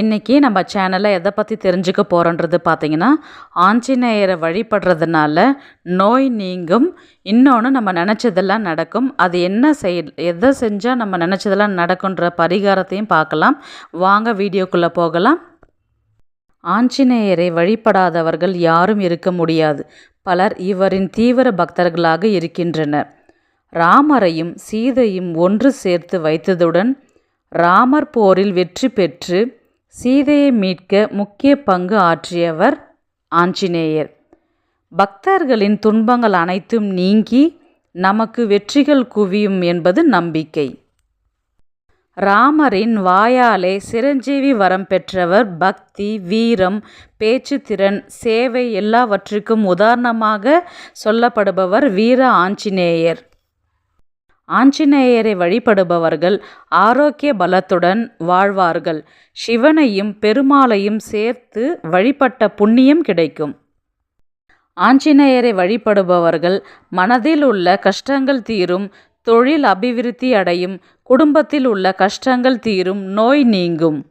இன்றைக்கி நம்ம சேனலில் எதை பற்றி தெரிஞ்சுக்க போகிறோன்றது பார்த்தீங்கன்னா ஆஞ்சநேயரை வழிபடுறதுனால நோய் நீங்கும். இன்னொன்று நம்ம நினச்சதெல்லாம் நடக்கும். அது என்ன செய் எதை செஞ்சால் நம்ம நினச்சதெல்லாம் நடக்குன்ற பரிகாரத்தையும் பார்க்கலாம். வாங்க வீடியோக்குள்ளே போகலாம். ஆஞ்சநேயரை வழிபடாதவர்கள் யாரும் இருக்க முடியாது. பலர் இவரின் தீவிர பக்தர்களாக இருக்கின்றனர். ராமரையும் சீதையும் ஒன்று சேர்த்து வைத்ததுடன் ராமர் போரில் வெற்றி பெற்று சீதையை மீட்க முக்கிய பங்கு ஆற்றியவர் ஆஞ்சநேயர். பக்தர்களின் துன்பங்கள் அனைத்தும் நீங்கி நமக்கு வெற்றிகள் குவியும் என்பது நம்பிக்கை. ராமரின் வாயாலே சிரஞ்சீவி வரம் பெற்றவர் பக்தி வீரம் பேச்சுத்திறன் சேவை எல்லாவற்றுக்கும் உதாரணமாக சொல்லப்படுபவர் வீர ஆஞ்சநேயர். ஆஞ்சநேயரை வழிபடுபவர்கள் ஆரோக்கிய பலத்துடன் வாழ்வார்கள். சிவனையும் பெருமாளையும் சேர்த்து வழிபட்ட புண்ணியம் கிடைக்கும். ஆஞ்சநேயரை வழிபடுபவர்கள் மனதில் உள்ள கஷ்டங்கள் தீரும் தொழில் அபிவிருத்தி அடையும் குடும்பத்தில் உள்ள கஷ்டங்கள் தீரும் நோய் நீங்கும்.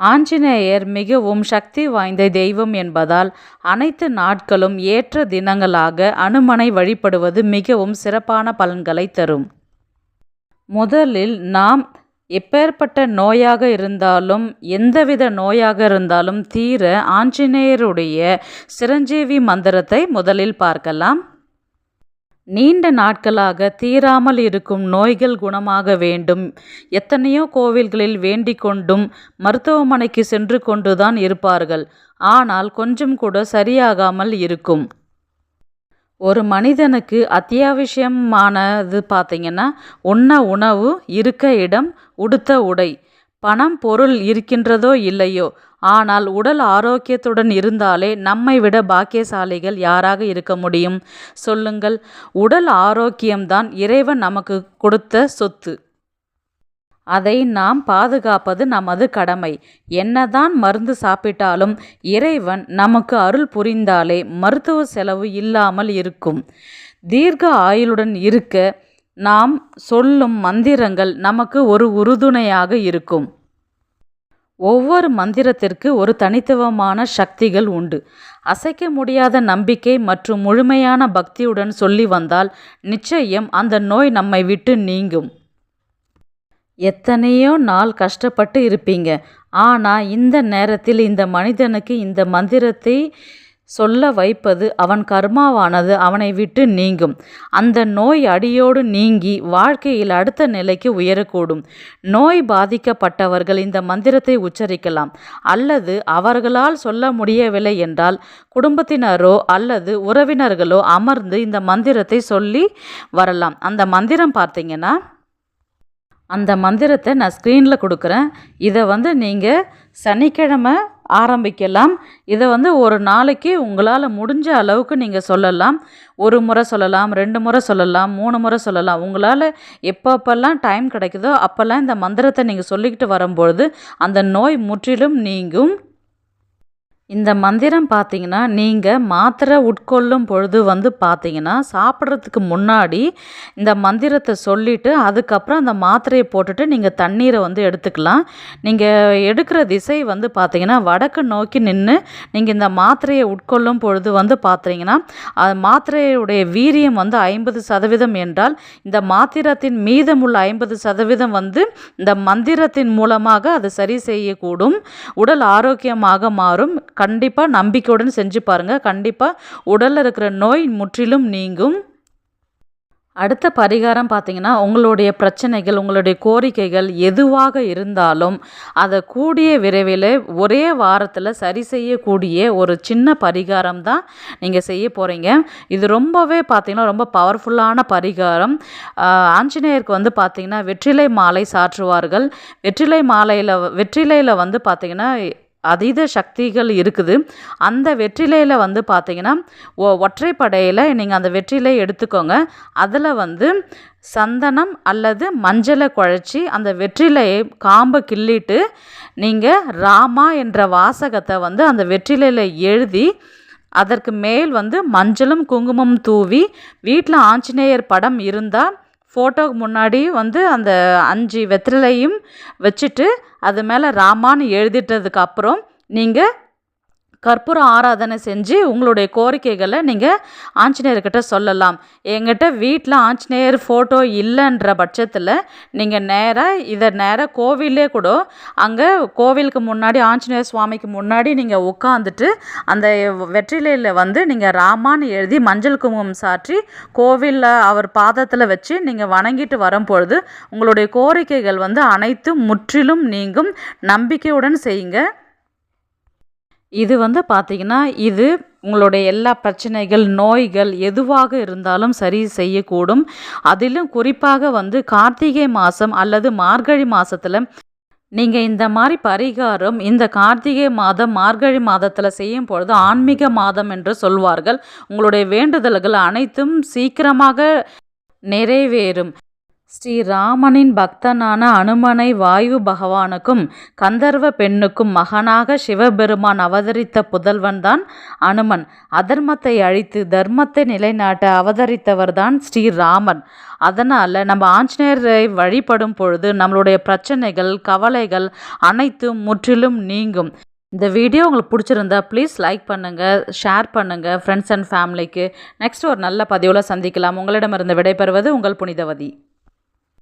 ஆஞ்சநேயர் மிகவும் சக்தி வாய்ந்த தெய்வம் என்பதால் அனைத்து நாட்களும் ஏற்ற தினங்களாக அனுமனை வழிபடுவது மிகவும் சிறப்பான பலன்களை தரும். முதலில் நாம் எப்பேற்பட்ட நோயாக இருந்தாலும் எந்தவித நோயாக இருந்தாலும் தீர ஆஞ்சநேயருடைய சிரஞ்சீவி மந்திரத்தை முதலில் பார்க்கலாம். நீண்ட நாட்களாக தீராமல் இருக்கும் நோய்கள் குணமாக வேண்டும். எத்தனையோ கோவில்களில் வேண்டிக் கொண்டும் மருத்துவமனைக்கு சென்று கொண்டுதான் இருப்பார்கள். ஆனால் கொஞ்சம் கூட சரியாகாமல் இருக்கும். ஒரு மனிதனுக்கு அத்தியாவசியமானது பார்த்திங்கன்னா உண்ண உணவு இருக்க இடம் உடுத்த உடை. பணம் பொருள் இருக்கின்றதோ இல்லையோ ஆனால் உடல் ஆரோக்கியத்துடன் இருந்தாலே நம்மை விட பாக்கியசாலிகள் யாராக இருக்க முடியும்? சொல்லுங்கள். உடல் ஆரோக்கியம்தான் இறைவன் நமக்கு கொடுத்த சொத்து. அதை நாம் பாதுகாப்பது நமது கடமை. என்னதான் மருந்து சாப்பிட்டாலும் இறைவன் நமக்கு அருள் புரிந்தாலே மருத்துவ செலவு இல்லாமல் இருக்கும். தீர்க்க ஆயுளுடன் இருக்க நாம் சொல்லும் மந்திரங்கள் நமக்கு ஒரு உறுதுணையாக இருக்கும். ஒவ்வொரு மந்திரத்திற்கு ஒரு தனித்துவமான சக்திகள் உண்டு. அசைக்க முடியாத நம்பிக்கை மற்றும் முழுமையான பக்தியுடன் சொல்லி வந்தால் நிச்சயம் அந்த நோய் நம்மை விட்டு நீங்கும். எத்தனையோ நாள் கஷ்டப்பட்டு இருப்பீங்க. ஆனால் இந்த நேரத்தில் இந்த மனிதனுக்கு இந்த மந்திரத்தை சொல்ல வைப்பது அவன் கர்மாவானது அவனை விட்டு நீங்கும். அந்த நோய் அடியோடு நீங்கி வாழ்க்கையில் அடுத்த நிலைக்கு உயரக்கூடும். நோய் பாதிக்கப்பட்டவர்கள் இந்த மந்திரத்தை உச்சரிக்கலாம். அல்லது அவர்களால் சொல்ல முடியவில்லை என்றால் குடும்பத்தினரோ அல்லது உறவினர்களோ அமர்ந்து இந்த மந்திரத்தை சொல்லி வரலாம். அந்த மந்திரம் பார்த்தீங்கன்னா அந்த மந்திரத்தை நான் ஸ்க்ரீனில் கொடுக்குறேன். இதை வந்து நீங்கள் சனிக்கிழமை ஆரம்பிக்கலாம். இதை வந்து ஒரு நாளைக்கு உங்களால் முடிஞ்ச அளவுக்கு நீங்கள் சொல்லலாம். ஒரு முறை சொல்லலாம் ரெண்டு முறை சொல்லலாம் மூணு முறை சொல்லலாம். உங்களால் எப்பப்பெல்லாம் டைம் கிடைக்குதோ அப்போல்லாம் இந்த மந்திரத்தை நீங்கள் சொல்லிக்கிட்டு வரும்பொழுது அந்த நோய் முற்றிலும் நீங்கும். இந்த மந்திரம் பார்த்தீங்கன்னா நீங்கள் மாத்திரை உட்கொள்ளும் பொழுது வந்து பார்த்தீங்கன்னா சாப்பிட்றதுக்கு முன்னாடி இந்த மந்திரத்தை சொல்லிவிட்டு அதுக்கப்புறம் அந்த மாத்திரையை போட்டுட்டு நீங்கள் தண்ணீரை வந்து எடுத்துக்கலாம். நீங்கள் எடுக்கிற திசை வந்து பார்த்தீங்கன்னா வடக்கு நோக்கி நின்று நீங்கள் இந்த மாத்திரையை உட்கொள்ளும் பொழுது வந்து பார்த்தீங்கன்னா அது மாத்திரையுடைய வீரியம் வந்து ஐம்பது சதவீதம் என்றால் இந்த மாத்திரத்தின் மீதமுள்ள ஐம்பது சதவீதம் வந்து இந்த மந்திரத்தின் மூலமாக அது சரி செய்யக்கூடும். உடல் ஆரோக்கியமாக மாறும். கண்டிப்பாக நம்பிக்கையுடன் செஞ்சு பாருங்கள் கண்டிப்பாக உடலில் இருக்கிற நோய் முற்றிலும் நீங்கும். அடுத்த பரிகாரம் பார்த்தீங்கன்னா உங்களுடைய பிரச்சனைகள் உங்களுடைய கோரிக்கைகள் எதுவாக இருந்தாலும் அதை கூடிய விரைவில் ஒரே வாரத்தில் சரி செய்யக்கூடிய ஒரு சின்ன பரிகாரம் தான் நீங்கள் செய்ய போகிறீங்க இது ரொம்பவே பார்த்தீங்கன்னா ரொம்ப பவர்ஃபுல்லான பரிகாரம். ஆஞ்சநேயருக்கு வந்து பார்த்திங்கன்னா வெற்றிலை மாலை சாற்றுவார்கள். வெற்றிலை மாலையில் வெற்றிலையில் வந்து பார்த்திங்கன்னா அதீத சக்திகள் இருக்குது. அந்த வெற்றிலையில் வந்து பார்த்தீங்கன்னா ஒ ஒற்றைப்படையில் நீங்கள் அந்த வெற்றிலை எடுத்துக்கோங்க. அதில் வந்து சந்தனம் அல்லது மஞ்சளை குழச்சி அந்த வெற்றிலையை காம்பை கிள்ளிட்டு நீங்கள் ராமா என்ற வாசகத்தை வந்து அந்த வெற்றிலையில் எழுதி அதற்கு மேல் வந்து மஞ்சளும் குங்குமம் தூவி வீட்டில் ஆஞ்சநேயர் படம் இருந்தால் ஃபோட்டோக்கு முன்னாடி வந்து அந்த அஞ்சு வெற்றிலையும் வச்சுட்டு அது மேலே ராமான்னு எழுதிட்டதுக்கு அப்புறம் நீங்கள் கற்பூர ஆராதனை செஞ்சு உங்களுடைய கோரிக்கைகளை நீங்கள் ஆஞ்சநேயர்கிட்ட சொல்லலாம். எங்கிட்ட வீட்டில் ஆஞ்சநேயர் ஃபோட்டோ இல்லைன்ற பட்சத்தில் நீங்கள் நேராக இதை நேராக கோவிலே கூட அங்கே கோவிலுக்கு முன்னாடி ஆஞ்சநேயர் சுவாமிக்கு முன்னாடி நீங்கள் உட்காந்துட்டு அந்த வெற்றிலையில் வந்து நீங்கள் ராமான்னு எழுதி மஞ்சள் குங்குமம் சாற்றி கோவிலில் அவர் பாதத்தில் வச்சு நீங்கள் வணங்கிட்டு வரும்பொழுது உங்களுடைய கோரிக்கைகள் வந்து அனைத்தும் முற்றிலும் நீங்கும். நம்பிக்கையுடன் செய்யுங்க. இது வந்து பார்த்திங்கன்னா இது உங்களுடைய எல்லா பிரச்சனைகள் நோய்கள் எதுவாக இருந்தாலும் சரி செய்யக்கூடும். அதிலும் குறிப்பாக வந்து கார்த்திகை மாதம் அல்லது மார்கழி மாதத்தில் நீங்கள் இந்த மாதிரி பரிகாரம் இந்த கார்த்திகை மாதம் மார்கழி மாதத்தில் செய்யும் பொழுது ஆன்மீக மாதம் என்று சொல்வார்கள். உங்களுடைய வேண்டுதல்கள் அனைத்தும் சீக்கிரமாக நிறைவேறும். ஸ்ரீராமனின் பக்தனான அனுமனை வாயு பகவானுக்கும் கந்தர்வ பெண்ணுக்கும் மகனாக சிவபெருமான் அவதரித்த புதல்வன்தான் அனுமன். அதர்மத்தை அழித்து தர்மத்தை நிலைநாட்ட அவதரித்தவர்தான் ஸ்ரீராமன். அதனால் நம்ம ஆஞ்சநேயரை வழிபடும் பொழுது நம்மளுடைய பிரச்சனைகள் கவலைகள் அனைத்தும் முற்றிலும் நீங்கும். இந்த வீடியோ உங்களுக்கு பிடிச்சிருந்தா ப்ளீஸ் லைக் பண்ணுங்கள் ஷேர் பண்ணுங்கள் ஃப்ரெண்ட்ஸ் அண்ட் ஃபேமிலிக்கு நெக்ஸ்ட் ஒரு நல்ல பதிவில் சந்திக்கலாம். உங்களிடமிருந்து விடைபெறுவது உங்கள் புனிதவதி.